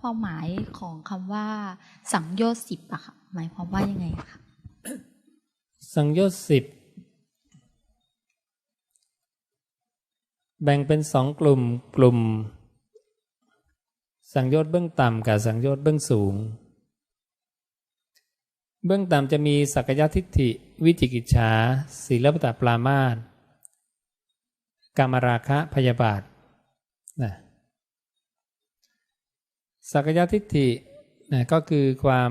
ความหมายของคำว่า สังโยชน์สิบอะค่ะหมายความว่ายังไงคะสังโยชน์สิบแบ่งเป็นสองกลุ่มกลุ่ม สังโยชน์เบื้องต่ำกับสังโยชน์เบื้องสูง เบื้องต่ำจะมีสักยทิฏฐิ วิจิกิจฉาศีลปตปรามาสกามราคะพยาบาทนะ สักยทิฏฐินะก็คือความ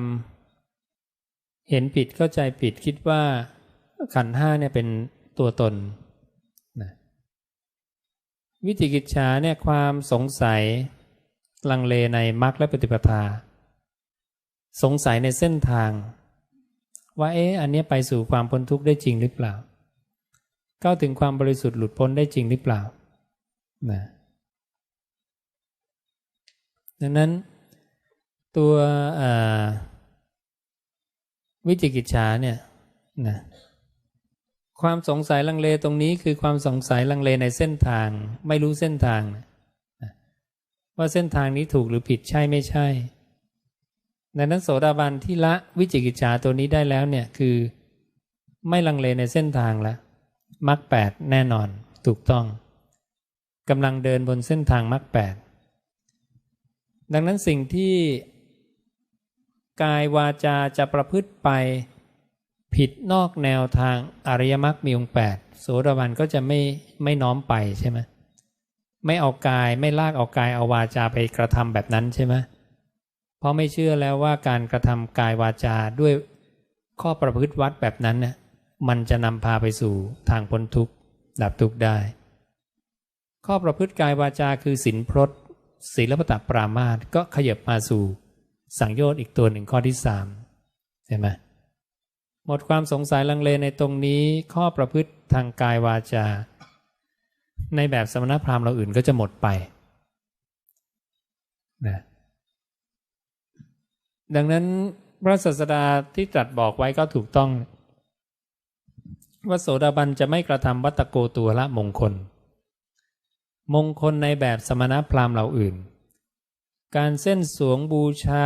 เห็นผิดเข้าใจผิดคิดว่าขันห้าเนี่ยเป็นตัวตนนะวิจิกิจฉาเนี่ยความสงสัยลังเลในมรรคและปฏิปทา สงสัยในเส้นทาง ว่าเอ๊ะอันนี้ไปสู่ความพ้นทุกข์ได้จริงหรือเปล่า เข้าถึงความบริสุทธิ์หลุดพ้นได้จริงหรือเปล่านะ ดังนั้นตัววิจิกิจฉาเนี่ยนะความสงสัยลังเลตรงนี้คือความสงสัยลังเลในเส้นทาง ไม่รู้เส้นทางนะว่าเส้นทางนี้ถูกหรือผิดใช่ไม่ใช่ดังนั้นโสดาบันที่ละวิจิกิจฉาตัวนี้ได้แล้วเนี่ยคือไม่ลังเลในเส้นทางแล้วมรรคแปดแน่นอนถูกต้องกำลังเดินบนเส้นทางมรรคแปด ดังนั้นสิ่งที่กายวาจาจะประพฤติไปผิดนอกแนวทางอริยมรรคมีองค์แปดโสดาบันก็จะไม่ไม่น้อมไปใช่ไหมไม่เอากายไม่ลากเอากายเอาวาจาไปกระทำแบบนั้นใช่ไหมเพราะไม่เชื่อแล้วว่าการกระทำกายวาจาด้วยข้อประพฤติวัดแบบนั้นเนี่ยมันจะนำพาไปสู่ทางพ้นทุกข์ดับทุกข์ได้ ข้อประพฤติกายวาจาคือศีลพรต ศีลปตปรามาสก็ขยับมาสู่สังโยชน์อีกตัวหนึ่งข้อที่สามใช่ไหมหมดความสงสัยลังเลในตรงนี้ข้อประพฤติทางกายวาจา ในแบบสมณพราหมณ์เราอื่นก็จะหมดไปนะดังนั้นพระศาสดาที่ตรัสบอกไว้ก็ถูกต้องว่าโสดาบันจะไม่กระทำวัตโกตัวละมงคล มงคลในแบบสมณพราหมณ์เหล่าอื่น การเส้นสวงบูชา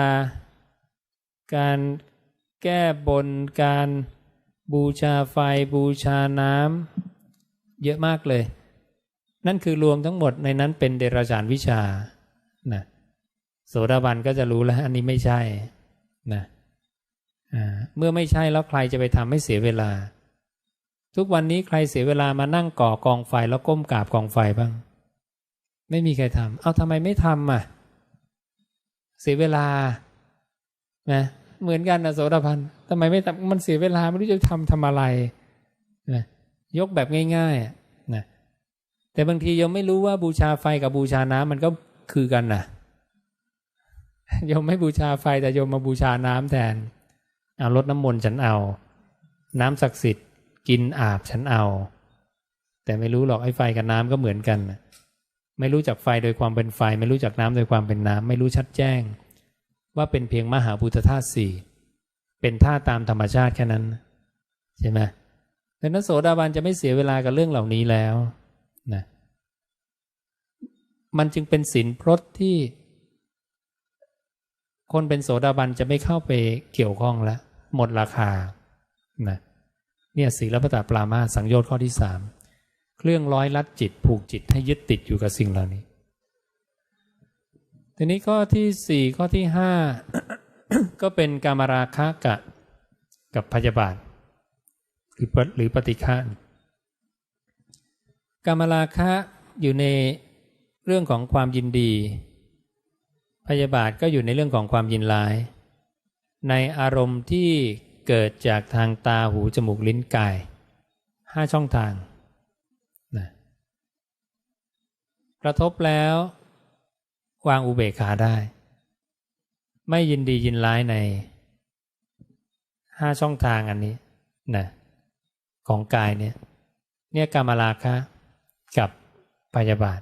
การแก้บน การบูชาไฟบูชาน้ำเยอะมากเลย นั่นคือรวมทั้งหมดในนั้นเป็นเดรัจฉานวิชานะโสดาบันก็จะรู้แล้วอันนี้ไม่ใช่นะเมื่อไม่ใช่แล้วใครจะไปทำให้เสียเวลา ทุกวันนี้ใครเสียเวลามานั่งก่อกองไฟแล้วก้มกราบกองไฟบ้าง ไม่มีใครทำเอาทำไมไม่ทำอะ เสียเวลานะเหมือนกันนะโสดาพันทำไมไม่ทำมันเสียเวลาไม่รู้จะทำทำอะไรนะยกแบบง่ายๆนะแต่บางทียังไม่รู้ว่าบูชาไฟกับบูชาน้ำมันก็คือกันนะโยมไม่บูชาไฟแต่โยมมาบูชาน้ำแทนเอารดน้ำมนต์ฉันเอา น้ำศักดิ์สิทธิ์ กินอาบฉันเอา แต่ไม่รู้หรอกไอ้ไฟกับน้ำก็เหมือนกัน ไม่รู้จักไฟโดยความเป็นไฟ ไม่รู้จักน้ำโดยความเป็นน้ำไม่รู้ชัดแจ้ง ว่าเป็นเพียงมหาพุทธธาตุสี่เป็นธาตุตามธรรมชาติแค่นั้นใช่ไหมดังนั้นโสดาบันจะไม่เสียเวลากับเรื่องเหล่านี้แล้วนะมันจึงเป็นศีลพรตที่ คนเป็นโสดาบันจะไม่เข้าไปเกี่ยวข้องแล้วหมดราคานะเนี่ยศีลปตปรามาสังโยชน์ข้อที่สาม เครื่องร้อยลัดจิตผูกจิตให้ยึดติดอยู่กับสิ่งเหล่านี้ ทีนี้ข้อที่สี่ข้อที่ห้าก็เป็นกามราคะกับกับพยาบาทหรือหรือปฏิฆานกามราคะอยู่ในเรื่องของความยินดี พยาบาทก็อยู่ในเรื่องของความยินร้าย ในอารมณ์ที่เกิดจากทางตาหูจมูกลิ้นกายห้าช่องทางนะ กระทบแล้ว วางอุเบกขาได้ ไม่ยินดียินร้ายในห้าช่องทางอันนี้นะของกายเนี่ย เนี่ยกามราคะกับพยาบาท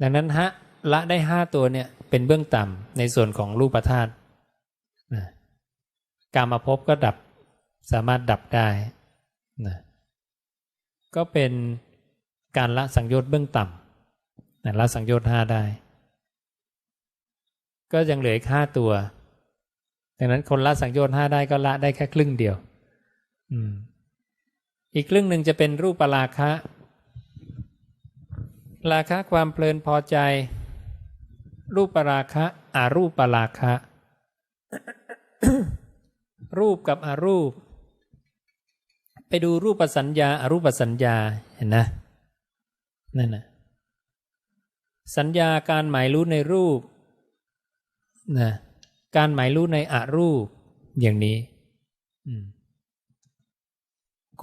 ดังนั้นฮะละได้ห้าตัวเนี่ยเป็นเบื้องต่ำในส่วนของรูปธาตุนะการมาพบก็ดับสามารถดับได้นะก็เป็นการละสังโยชน์เบื้องต่ำ ละสังโยชน์ห้าได้ ก็ยังเหลืออีกห้าตัว ดังนั้นคนละสังโยชน์ห้าได้ก็ละได้แค่ครึ่งเดียว อืม อีกครึ่งหนึ่งจะเป็นรูปราคะ ราคะความเพลินพอใจ รูปราคะอารูปราคะ รูปกับอารูป ไปดูรูปสัญญาอารูปสัญญาเห็นนะนั่นนะ สัญญาการหมายรู้ในรูปนะการหมายรู้ในอารูปอย่างนี้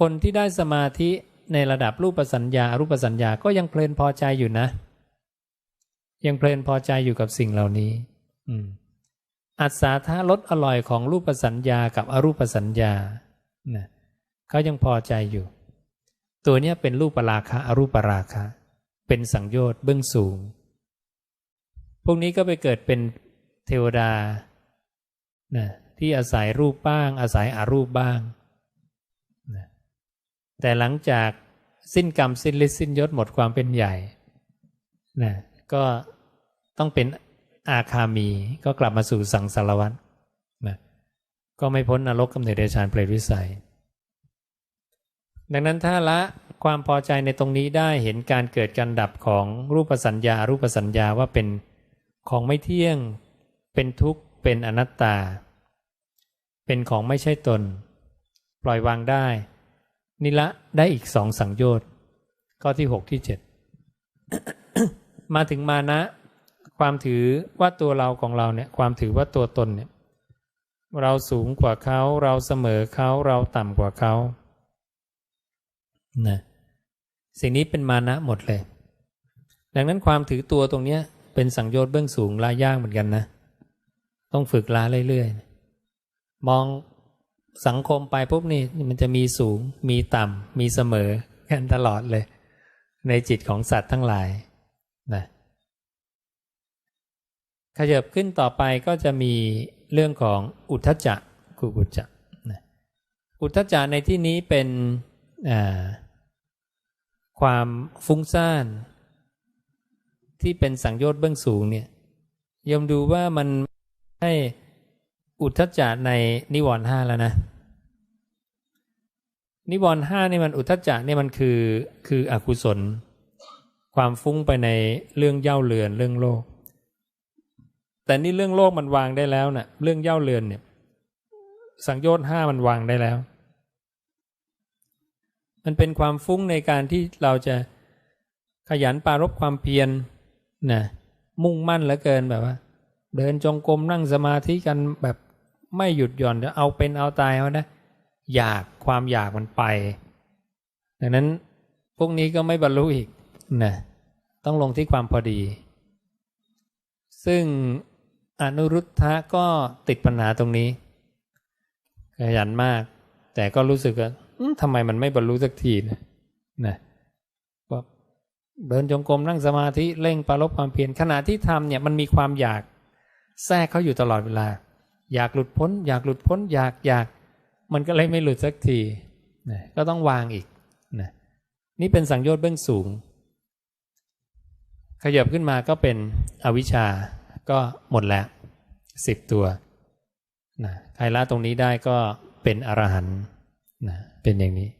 คนที่ได้สมาธิในระดับรูปสัญญาอรูปสัญญาก็ยังเพลินพอใจอยู่นะ ยังเพลินพอใจอยู่กับสิ่งเหล่านี้อัศาธารสอร่อยของรูปสัญญากับอรูปสัญญาเขายังพอใจอยู่ ตัวนี้เป็นรูปปราคะอรูปราคะ เป็นสังโยชน์เบื้องสูง พวกนี้ก็ไปเกิดเป็นเทวดานะที่อาศัยรูปบ้าง อาศัยอารูปบ้างนะแต่หลังจากสิ้นกรรมสิ้นฤทธิ์สิ้นยศหมดความเป็นใหญ่นะก็ต้องเป็นอาคามีก็กลับมาสู่สังสารวัฏนะก็ไม่พ้นนรกกำเนิดเดชานเปรตวิสัย ดังนั้นถ้าละ ความพอใจในตรงนี้ได้เห็นการเกิดการดับของรูปสัญญา รูปสัญญาว่าเป็นของไม่เที่ยง เป็นทุกข์ เป็นอนัตตา เป็นของไม่ใช่ตน ปล่อยวางได้ นิละได้อีกสองสังโยชน์ข้อที่หกที่เจ็ดมาถึงมานะ ความถือว่าตัวเราของเราเนี่ย ความถือว่าตัวตนเนี่ย เราสูงกว่าเขา เราเสมอเขา เราต่ำกว่าเขานะ สิ่งนี้เป็นมานะหมดเลย ดังนั้นความถือตัวตรงเนี้ย เป็นสังโยชน์เบื้องสูงลายากเหมือนกันนะ ต้องฝึกลาเรื่อยๆ มองสังคมไปปุ๊บนี่มันจะมีสูง มีต่ำ มีเสมอกันตลอดเลย ในจิตของสัตว์ทั้งหลายนะขยับขึ้นต่อไปก็จะมีเรื่องของอุทธจักกุกุจจะนะอุทธจักในที่นี้เป็น ความฟุ้งซ่านที่เป็นสังโยชน์เบื้องสูงเนี่ยยมดูว่ามันให้อุทธจักในนิวรณ์ห้าแล้วนะ นิวรณ์ห้านี่มันอุทธจักนี่มันคือคืออกุศล ความฟุ้งไปในเรื่องเย่าเรือนเรื่องโลก แต่นี่เรื่องโลกมันวางได้แล้วนะ่ะเรื่องเย่าเรือนเนี่ย สังโยชน์ห้ามันวางได้แล้ว มันเป็นความฟุ้งในการที่เราจะขยันปารบความเพียรนะมุ่งมั่นเหลือเกินแบบว่า เดินจงกรมนั่งสมาธิกันแบบไม่หยุดหย่อนจะเอาเป็นเอาตายเอานะอยากความอยากมันไป ดังนั้นพวกนี้ก็ไม่บรรลุอีกนะต้องลงที่ความพอดี ซึ่งอนุรุทธะก็ติดปัญหาตรงนี้ ขยันมาก แต่ก็รู้สึกว่า ทำไมมันไม่บรรลุสักทีนะนะว่าเดินจงกรมนั่งสมาธิเร่งปรารบความเพียรขณะที่ทำเนี่ยมันมีความอยากแทรกเขาอยู่ตลอดเวลา อยากหลุดพ้น อยากหลุดพ้น อยากอยากมันก็เลยไม่หลุดสักทีนะก็ต้องวางอีกนะนี่เป็นสังโยชน์เบื้องสูง ขยับขึ้นมาก็เป็นอวิชชาก็หมดแล้วสิบตัวนะใครละตรงนี้ได้ก็เป็นอรหันต์นะ เป็นอย่างนี้